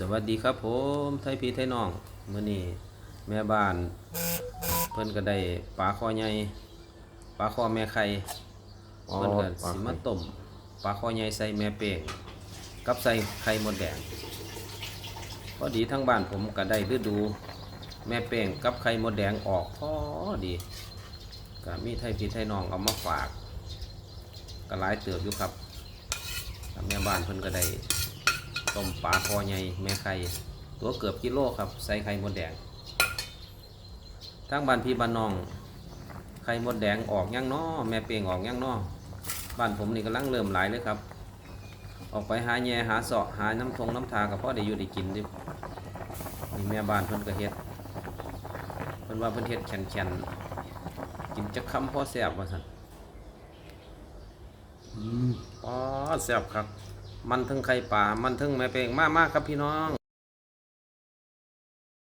สวัสดีครับผมไทยพี่ไทยน้องมื้อนี้แม่บ้าน เพิ่นก็ได้ปลาคอใหญ่ปลาคอแม่ไข่อ๋อเพิ่นก็ปลาสิไข่ มาต้มปลาคอใหญ่ใส่แม่เป้งกับใส่ไข่มดแดงพอดีทั้งบ้านผมก็ได้ฤดู แม่เป้งกับไข่มดแดงออกพอดีก็มีไทยพี่ไทยน้องเอามาฝากก็หลายเติบอยู่ครับแล้วแม่บ้านเพิ่นก็ได้ ต้มปลาคอใหญ่แม่ไข่ตัวเกือบกิโลครับใส่ไข่มดแดงทั้งบ้านพี่บ้านน้อง ไข่มดแดงออกยังน้อแม่เปียงออกยังน้อบ้านผมนี่กำลังเริ่มหลายเลยครับ ออกไปหาแย่หาเสาะหาน้ำทงน้ำทากับพ่อได้อยู่ได้กินดินี่แม่บ้านเพิ่นก็เฮ็ดเพิ่นว่าเพิ่นเฮ็ดแข็งๆกินจักคำพ่อแซ่บว่าซั่นอ๋อแซ่บครับ มันทึงไข่ป่า มันทึงแม่เปียงมากๆครับพี่น้อง